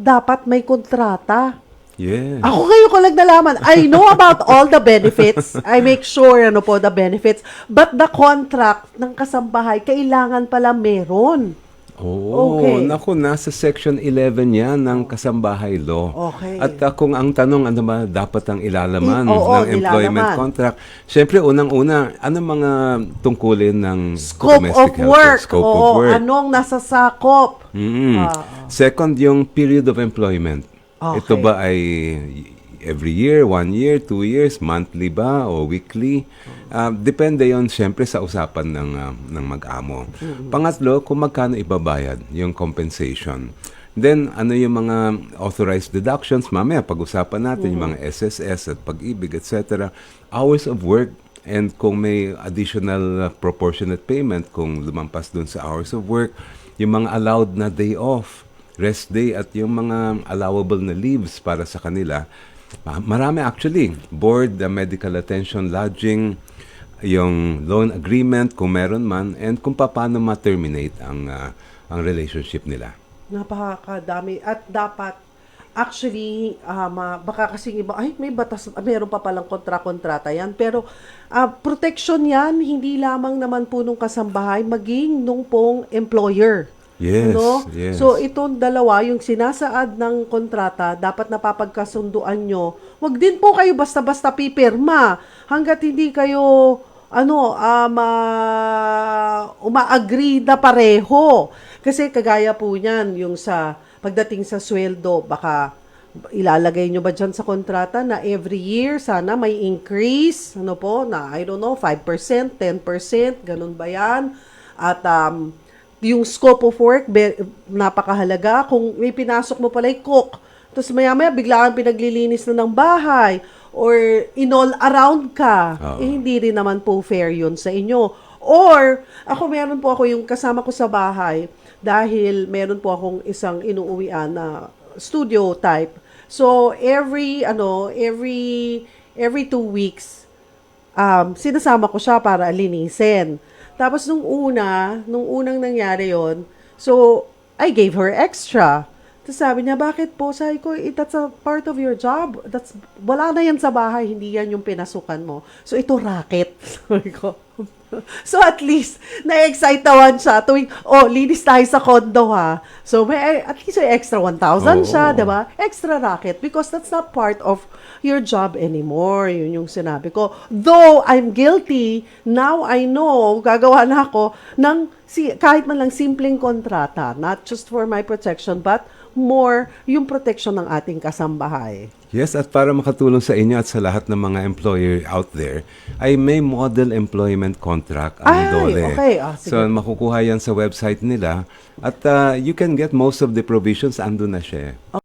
dapat may kontrata. Yes. Ako ngayon ko lang nalaman. I know about all the benefits. I make sure ano po the benefits. But the contract ng kasambahay, kailangan pala meron. Oo, Okay. naku, nasa section 11 yan ng kasambahay law. Okay. At uh, kung ang tanong, ano ba dapat ang ilalaman I- oo, ng employment ilalaman. contract? Siyempre, unang-una, ano mga tungkulin ng Scope domestic of helper? work. Scope Oo, of work. anong nasasakop. Mm. Ah, Second, yung period of employment. Okay. Ito ba ay every year, one year, two years, monthly ba o weekly? Ah, depende yon siyempre sa usapan ng, ah, ng mag-amo. Pangatlo, kung magkano ibabayad yung compensation. Then, ano yung mga authorized deductions? Mamaya, pag-usapan natin yung mga SSS at pag-ibig, etc. Hours of work, and kung may additional uh, proportionate payment, kung lumampas dun sa hours of work, yung mga allowed na day off, rest day, at yung mga allowable na leaves para sa kanila, marami actually. Board, uh, medical attention, lodging, yung loan agreement, kung meron man, and kung paano ma-terminate ang, uh, ang relationship nila. Napakadami. At dapat, actually, um, ah, baka kasi iba, ay, may batas, ah, meron pa palang kontra-kontrata yan. Pero, ah, protection yan, hindi lamang naman po nung kasambahay, maging nung pong employer. Yes, Ano? yes. So, itong dalawa, yung sinasaad ng kontrata, dapat napapagkasunduan nyo. Huwag din po kayo basta-basta pipirma hanggat hindi kayo ano, um, ah, uma-agree na pareho. Kasi kagaya po niyan, yung sa pagdating sa sweldo, baka ilalagay nyo ba dyan sa kontrata na every year sana may increase, ano po, na I don't know, 5%, 10%, ganun ba yan? At um, yung scope of work, be, napakahalaga. Kung may pinasok mo pala yung cook, tapos maya-maya bigla kang pinaglilinis na ng bahay, or in all around ka, Oo. eh, hindi rin naman po fair yun sa inyo. Or, ako meron po ako yung kasama ko sa bahay, dahil meron po akong isang inuuwian na studio type. So, every, ano, every, every two weeks, um, sinasama ko siya para linisin. Tapos nung una, nung unang nangyari yon so, I gave her extra. Tapos sabi niya, bakit po? Sabi ko, "Eh, that's a part of your job. That's, wala na yan sa bahay, hindi yan yung pinasukan mo. So, ito racket. Sabi ko. so, at least, na-excite naman siya tuwing, oh, linis tayo sa condo ha. So, may, at least may extra 1,000 siya, di ba? Extra racket because that's not part of your job anymore. Yun yung sinabi ko. Though I'm guilty, now I know, gagawa na ako ng si, kahit man lang simpleng kontrata, not just for my protection, but more yung protection ng ating kasambahay. Yes, at para makatulong sa inyo at sa lahat ng mga employer out there, ay may model employment contract ang Ay, DOLE. okay. Ah, sige. so, makukuha yan sa website nila. At uh, you can get most of the provisions, ando na siya. eh.